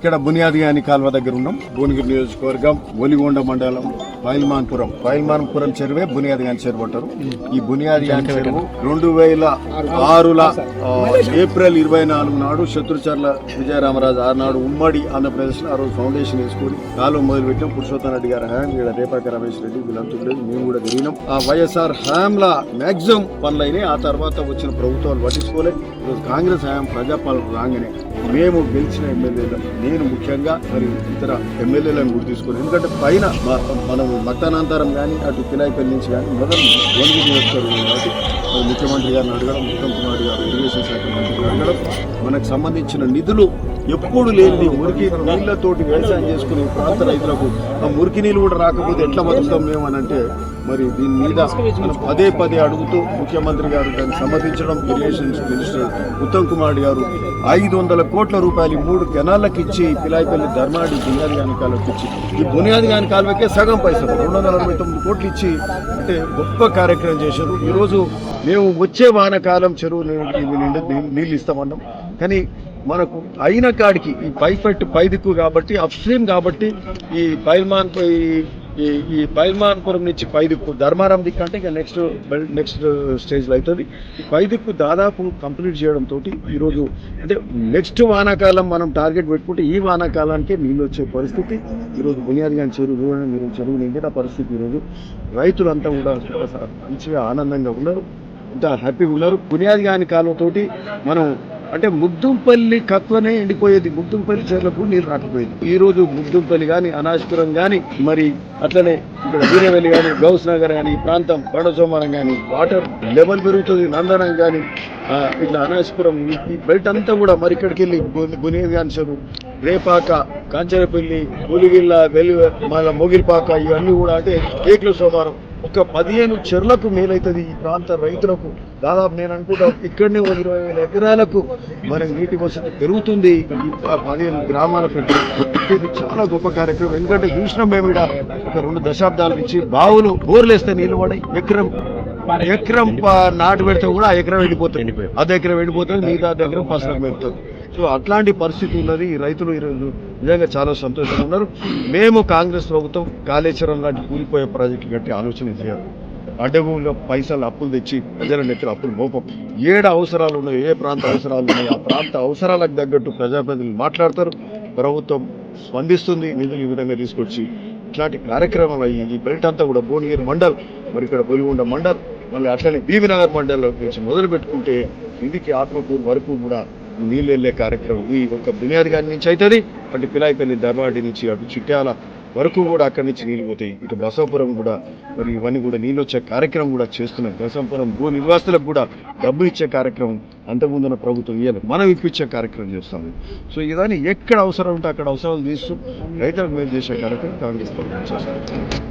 ఇక్కడ బునియాదిగాని కాల్వ దగ్గర ఉన్నాం. భువనగిరి నియోజకవర్గం ఒలిగొండ మండలం పైల్మాన్పురం పైల్మాన్పురం చెరువే బునియాదిగాని చెరువు అంటారు. ఈ బునియాదిగాని చెరువు రెండు వేల ఆరుల ఏప్రిల్ ఇరవై నాలుగు నాడు శత్రుచర్ల విజయరామరాజు ఆనాడు ఉమ్మడి ఆంధ్రప్రదేశ్లో ఆ రోజు ఫౌండేషన్ వేసుకొని కాలువ మొదలు పెట్టాం పురుషోత్తమ రెడ్డి గారి హయాం ఇక్కడ రేపాక రమేష్ రెడ్డి వీళ్ళంతా మేము కూడా తిరిగినాం. ఆ వైఎస్ఆర్ హయాంలా మాక్సిమం పనులైనాయి. ఆ తర్వాత వచ్చిన ప్రభుత్వాలు పట్టించుకోలే. ఈరోజు కాంగ్రెస్ హయాం ప్రజాపాలన రాగానే మేము గెలిచిన ఎమ్మెల్యేలు నేను ముఖ్యంగా మరి ఇతర ఎమ్మెల్యేలను గుర్తు తీసుకుని ఎందుకంటే పైన మనం మతానంతరం కానీ అటు పిలాయిపల్లి నుంచి కానీ మొదలు గోల్గీ నియోజకవర్గం కాబట్టి ముఖ్యమంత్రి గారిని అడగడం ఉత్తమ్ కుమార్ గారు ఇరిగేషన్ శాఖ మంత్రి అడగడం మనకు సంబంధించిన నిధులు ఎప్పుడు లేనిది మురికి నీళ్ళతోటి వ్యవసాయం చేసుకునే ప్రాంత రైతులకు ఆ మురికి నీళ్ళు కూడా రాకపోతే ఎట్లా బతుకుతాం మేము అని అంటే మరి దీని మీద మనం పదే పదే అడుగుతూ ముఖ్యమంత్రి గారు దాన్ని సమర్థించడం ఇరిగేషన్ మినిస్టర్ ఉత్తమ్ కుమార్ గారు ఐదు వందల కోట్ల రూపాయలు మూడు కెనాళ్ళకి ఇచ్చి పిలాయిపల్లి ధర్మాడి బునియాది గాని కాలువకి ఇచ్చి ఈ బునియాది గాని కాలువకే సగం పైసలు రెండు వందల అరవై తొమ్మిది కోట్లు ఇచ్చి అంటే గొప్ప కార్యక్రమం చేశారు. ఈరోజు మేము వచ్చే వానకాలం చెరువు నిండు నీళ్ళు ఇస్తామన్నాం. కానీ మనకు అయిన కాడికి ఈ పైపెట్టు పై దిక్కు కాబట్టి అప్ స్ట్రీమ్ కాబట్టి ఈ పైల్మాన్ ఈ- ఈ ఈ పైల్మాన్పురం నుంచి పై దిక్కు ధర్మారం దిక్కు అంటే ఇక నెక్స్ట్ నెక్స్ట్ స్టేజ్లో అవుతుంది. పై దిక్కు దాదాపు కంప్లీట్ చేయడంతో ఈరోజు అంటే నెక్స్ట్ వానాకాలం మనం టార్గెట్ పెట్టుకుంటే ఈ వానాకాలానికే నీళ్ళు వచ్చే పరిస్థితి. ఈరోజు బునియాది చెరువు మీరు చెరువు నిండిన పరిస్థితి ఈరోజు రైతులంతా కూడా మంచిగా ఆనందంగా ఉన్నారు. ఇంత హ్యాపీగా ఉన్నారు. బునియాది గాని కాలువతోటి మనం అంటే ముద్దుంపల్లి కత్వనే ఎండిపోయేది. ముద్దుంపల్లి చెర్లకు నీరు రాకపోయేది. ఈ రోజు ముద్దుంపల్లి కానీ అనాశపురం కానీ మరి అట్లనే ఇక్కడ వీరవెల్లి కానీ గౌస్ నగర్ కానీ ఈ ప్రాంతం కొండసోమరం కానీ వాటర్ లెవెల్ పెరుగుతుంది. నందనం కానీ ఇట్లా అనాశపురం ఈ- బెల్ట్ అంతా కూడా మరి ఇక్కడికి వెళ్ళి బునియాది కానీ చదువు రేపాక కాంచనపల్లి పులిగిల్ల వెలి మళ్ళీ మొగిలిపాక ఇవన్నీ కూడా అంటే ఏకుల సోమవారం. ఒక పదిహేను చెర్లకు మేలవుతుంది ఈ ప్రాంత రైతులకు. దాదాపు నేను అనుకుంటా ఇక్కడనే ఒక ఇరవై వేల ఎకరాలకు మరి నీటి వసతి పెరుగుతుంది. పదిహేను గ్రామాల పెట్టి ఇది చాలా గొప్ప కార్యక్రమం. ఎందుకంటే చూసినాం మేము ఇక్కడ ఒక రెండు దశాబ్దాల నుంచి బావులు బోర్లు వేస్తే నీళ్ళు పడాయి. ఎకరం ఎకరం నాటు పెడితే కూడా ఆ ఎకరం వెళ్ళిపోతుంది అర్ధ ఎకరం వెళ్ళిపోతుంది మిగతా ఎకరం పసలకు పెడుతుంది సో అట్లాంటి పరిస్థితి ఉన్నది. ఈ రైతులు ఈరోజు నిజంగా చాలా సంతోషంగా ఉన్నారు. మేము కాంగ్రెస్ ప్రభుత్వం కాళేశ్వరం లాంటి కూలిపోయే ప్రాజెక్టులు కట్టి ఆలోచన చేయాలి. అడవుల్లో పైసలు అప్పులు తెచ్చి ప్రజల నెత్తిన అప్పులు మోపం. ఏడ అవసరాలు ఉన్నాయో ఏ ప్రాంత అవసరాలు ఉన్నాయో ఆ ప్రాంత అవసరాలకు తగ్గట్టు ప్రజాప్రతినిధులు మాట్లాడతారు. ప్రభుత్వం స్పందిస్తుంది నిధులు ఈ విధంగా తీసుకొచ్చి ఇట్లాంటి కార్యక్రమాలు అయ్యి ఈ బెల్ట్ అంతా కూడా భువనగిరి మండల్ మరి ఇక్కడ బొలిగొండ మండల్ మళ్ళీ అట్లనే బీబీనగర్ మండల్ నుంచి మొదలు పెట్టుకుంటే ఇంటికి ఆత్మకూరు వరకు కూడా నీళ్ళు వెళ్ళే కార్యక్రమం ఈ ఒక బునియాది గారి నుంచి అవుతుంది అటు పిలాయిపల్లి ధర్మాడి నుంచి అటు చిట్యాల వరకు కూడా అక్కడి నుంచి నీళ్ళు పోతాయి ఇటు బసవపురం కూడా మరి ఇవన్నీ కూడా నీళ్ళు వచ్చే కార్యక్రమం కూడా చేస్తున్నాయి బసవపురం భూ నివాసులకు కూడా డబ్బులు ఇచ్చే కార్యక్రమం అంతకుముందున్న ప్రభుత్వం ఇవ్వాలి మనం ఇప్పించే కార్యక్రమం చేస్తాం. సో ఇదాన్ని ఎక్కడ అవసరం ఉంటే అక్కడ అవసరాలు తీస్తూ రైతులకు మేలు చేసే కార్యక్రమం కాంగ్రెస్ ప్రభుత్వం చేస్తాం